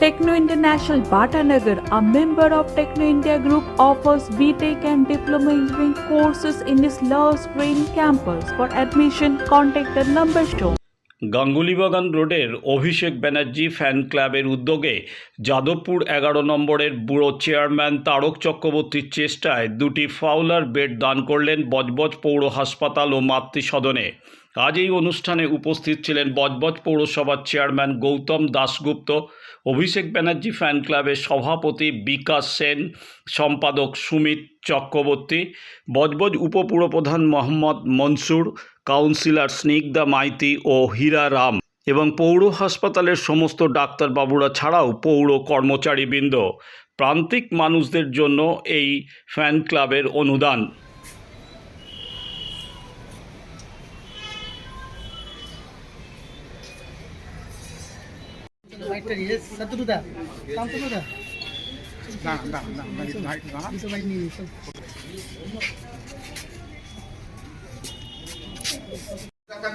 Techno International Bhatanagar, a member of Techno India Group, offers BTEC and Diploma Engineering courses in its Love Green campus. For admission, contact the number shown. Ganguly Bagan রোডের অভিষেক Banerjee fan ক্লাবের উদ্যোগে যাদবপুর এগারো নম্বরের বুড়ো chairman Tarak চক্রবর্তীর চেষ্টায় দুটি Fowler bed দান করলেন বজবজ পৌর হাসপাতাল ও মাতৃসদনে আজ এই অনুষ্ঠানে উপস্থিত ছিলেন বজবজ পৌরসভার চেয়ারম্যান গৌতম দাশগুপ্ত, অভিষেক ব্যানার্জি ফ্যান ক্লাবের সভাপতি বিকাশ সেন, সম্পাদক সুমিত চক্রবর্তী, বজবজ উপপুরপ্রধান মোহাম্মদ মনসুর, কাউন্সিলর স্নিগ্ধা মাইতি ও হীরা রাম এবং পৌর হাসপাতালের সমস্ত ডাক্তারবাবুরা ছাড়াও পৌর কর্মচারীবৃন্দ। প্রান্তিক মানুষদের জন্য এই ফ্যান ক্লাবের অনুদান।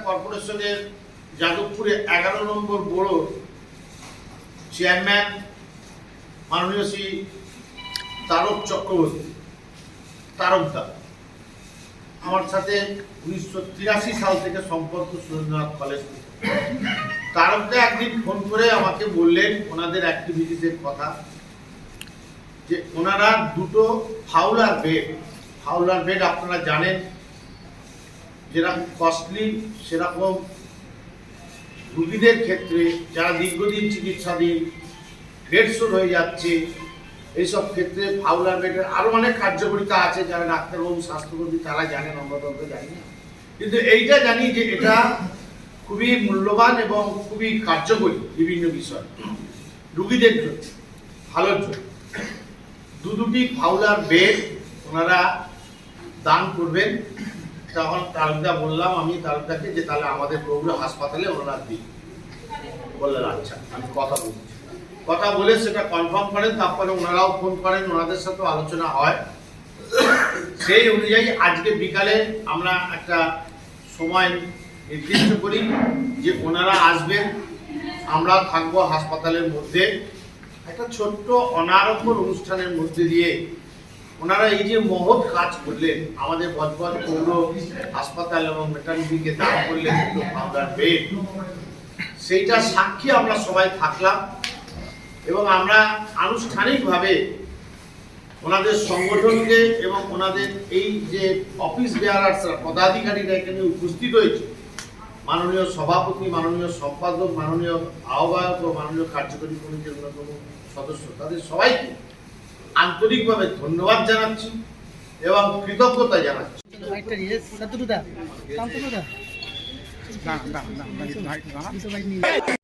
কর্পোরেশনের যাদবপুরে এগারো নম্বর বড় চেয়ারম্যান মাননীয় শ্রী তারক চক্রবর্তী তারকদা আমার সাথে উনিশশো তিরাশি সাল থেকে সম্পর্ক সুরেন্দ্রনাথ কলেজ থেকে। তারকদা একদিন ফোন করে আমাকে বললেন ওনাদের অ্যাক্টিভিটিসের কথা, যে ওনারা দুটো ফাউলার বেড ফাউলার বেড আপনারা জানেন, যেরকম কস্টলি সেরকম রুগীদের ক্ষেত্রে যারা দীর্ঘদিন চিকিৎসাধীন বেডশোর হয়ে যাচ্ছে এইসব ক্ষেত্রে ফাউলার বেডের আরও অনেক কার্যকরিতা আছে যারা ডাক্তারবাবু স্বাস্থ্যকর্মী, তারা জানেন আমরা জানি। না কিন্তু এইটা জানি যে এটা খুবই মূল্যবান এবং খুবই কার্যকরী বিভিন্ন বিষয়। রুগীদের জন্য, ভালোর জন্য। দু দুটি ফাউলার বেড ওনারা দান করবেন। তখন তালুকদা বললাম আমি তালুকদাকে যে তাহলে আমাদের পৌর হাসপাতালে ওনারা দিই বললেন আচ্ছা আমি কথা বলছি। কথা বলে সেটা কনফার্ম করেন, তারপরে ওনারাও ফোন করেন, ওনাদের সাথেও আলোচনা হয়। সেই অনুযায়ী আজকে বিকালে আমরা একটা সময় নির্দিষ্ট করি যে ওনারা আসবেন, আমরা থাকব হাসপাতালের মধ্যে। একটা ছোট্ট অনারম্বর অনুষ্ঠানের মধ্যে দিয়ে ওনারা এই যে মহৎ কাজ করলেন, আমাদের বজবজ পৌর হাসপাতাল এবং মেটার্নিটিকে দান করলেন সেইটা সাক্ষী আমরা সবাই থাকলাম। এবং আমরা আনুষ্ঠানিকভাবে ওনাদের সংগঠনকে এবং ওনাদের এই যে অফিস বেয়ারার্সরা পদাধিকারীরা এখানে উপস্থিত হয়েছে মাননীয় সভাপতি মাননীয় সম্পাদক মাননীয় আহ্বায়ক ও মাননীয় কার্যকরী কমিটির অন্যতম সদস্য তাদের সবাইকে আন্তরিকভাবে ধন্যবাদ জানাচ্ছি এবং কৃতজ্ঞতা জানাচ্ছি না না না